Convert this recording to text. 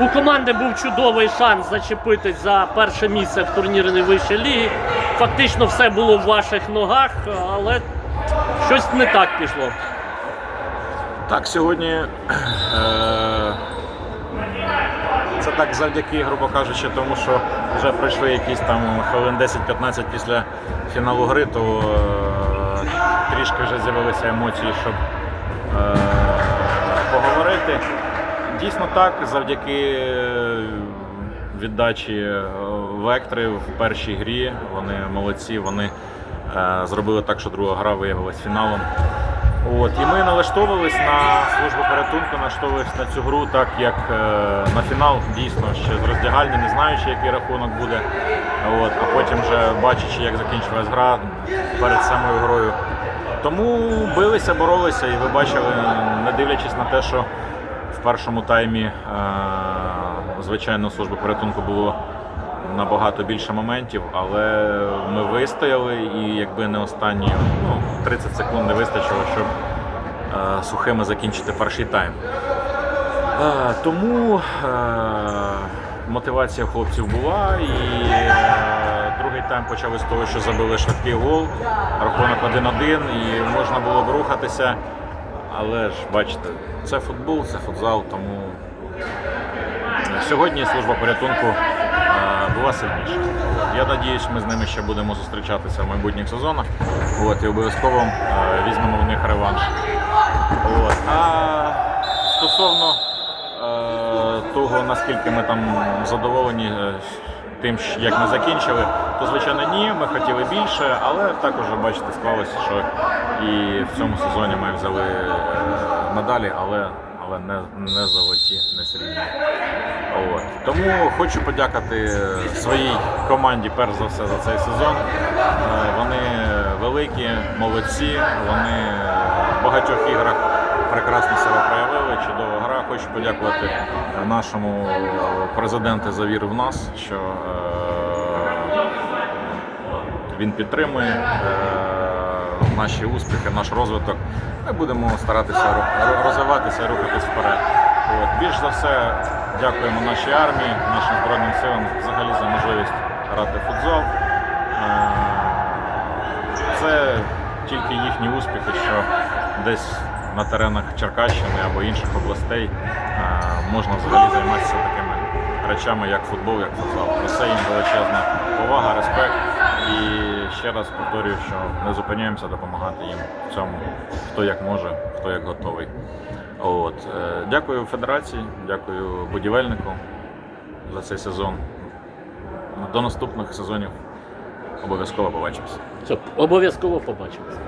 У команди був чудовий шанс зачепитись за перше місце в турнірі найвищої ліги. Фактично все було в ваших ногах, але щось не так пішло. Так, сьогодні е, це так завдяки, грубо кажучи, тому що вже пройшли якісь там хвилин 10-15 після фіналу гри, то е, трішки вже з'явилися емоції, щоб е, поговорити. Дійсно так, завдяки е, віддачі е, вектори в першій грі. Вони молодці, вони е, зробили так, що друга гра виявилась фіналом. От, і ми налаштовувались на службу порятунку, налаштовувались на цю гру, так як е, на фінал дійсно ще з роздягальні, не знаючи, який рахунок буде. От, а потім вже бачачи, як закінчилась гра перед самою грою. Тому билися, боролися, і ви бачили, не дивлячись на те, що першому таймі, е, звичайно, служби порятунку було набагато більше моментів, але ми вистояли, і якби не останні ну, 30 секунд не вистачило, щоб е, сухими закінчити перший тайм. Е, тому мотивація хлопців була, і другий тайм почали з того, що забили швидкий гол, рахунок 1-1, і можна було б рухатися. Але ж бачите, це футбол, це футзал, тому Сьогодні служба порятунку е, була сильніша. Я надіюсь, ми з ними ще будемо зустрічатися в майбутніх сезонах. От, і обов'язково е, візьмемо в них реванш. От. А стосовно е, того, наскільки ми там задоволені тим, як ми закінчили, то звичайно ні, ми хотіли більше, але також бачите, склалося, що і в цьому сезоні ми взяли е, медалі, але, але не, не золоті, не срібні. От. Тому хочу подякувати своїй команді, перш за все, за цей сезон. Е, Вони великі, молодці, вони багатьох іграх прекрасно себе проявили, чудова гра. Хочу подякувати нашому президенту за віру в нас, що е, він підтримує е, наші успіхи, наш розвиток. Ми будемо старатися ро- розвиватися, рухатись вперед. От. Більш за все, дякуємо нашій армії, нашим Збройним силам взагалі за можливість грати в футзал. Тільки їхні успіхи, що десь на теренах Черкащини або інших областей е, можна взагалі займатися такими речами, як футбол, як футзал. За це їм величезна повага, респект. І ще раз повторюю, що не зупиняємося допомагати їм в цьому, хто як може, хто як готовий. От. е, Дякую федерації, дякую будівельнику за цей сезон. До наступних сезонів обов'язково побачимось. Обов'язково побачимося.